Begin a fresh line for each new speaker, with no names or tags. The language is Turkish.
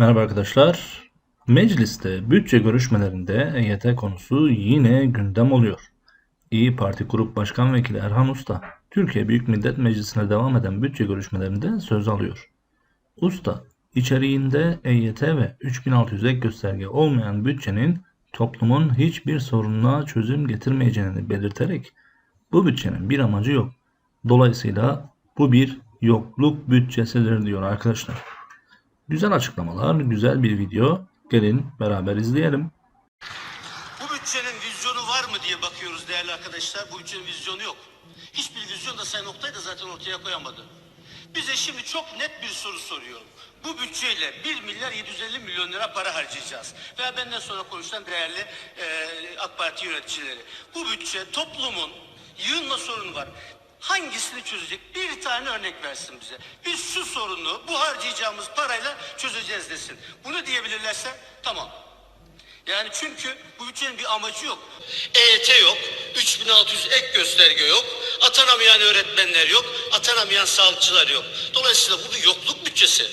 Merhaba arkadaşlar. Mecliste bütçe görüşmelerinde EYT konusu yine gündem oluyor. İyi Parti Grup Başkan Vekili Erhan Usta, Türkiye Büyük Millet Meclisi'ne devam eden bütçe görüşmelerinde söz alıyor. Usta, içeriğinde EYT ve 3600 ek gösterge olmayan bütçenin toplumun hiçbir sorununa çözüm getirmeyeceğini belirterek bu bütçenin bir amacı yok. Dolayısıyla bu bir yokluk bütçesidir diyor arkadaşlar. Güzel açıklamalar, güzel bir video. Gelin beraber izleyelim.
Bu bütçenin vizyonu var mı diye bakıyoruz değerli arkadaşlar. Bu bütçenin vizyonu yok. Hiçbir vizyon da Sayın Oktay da zaten ortaya koyamadı. Bize şimdi çok net bir soru soruyorum. Bu bütçeyle 1 milyar 750 milyon lira para harcayacağız. Veya benden sonra konuşan değerli e, AK Parti yöneticileri. Bu bütçe toplumun yığınla sorunu var. Hangisini çözecek? Bir tane örnek versin bize. Biz şu sorunu bu harcayacağımız parayla çözeceğiz desin. Bunu diyebilirlerse tamam. Yani çünkü bu bütçenin bir amacı yok. EYT yok, 3600 ek gösterge yok, atanamayan öğretmenler yok, atanamayan sağlıkçılar yok. Dolayısıyla bu bir yokluk bütçesi.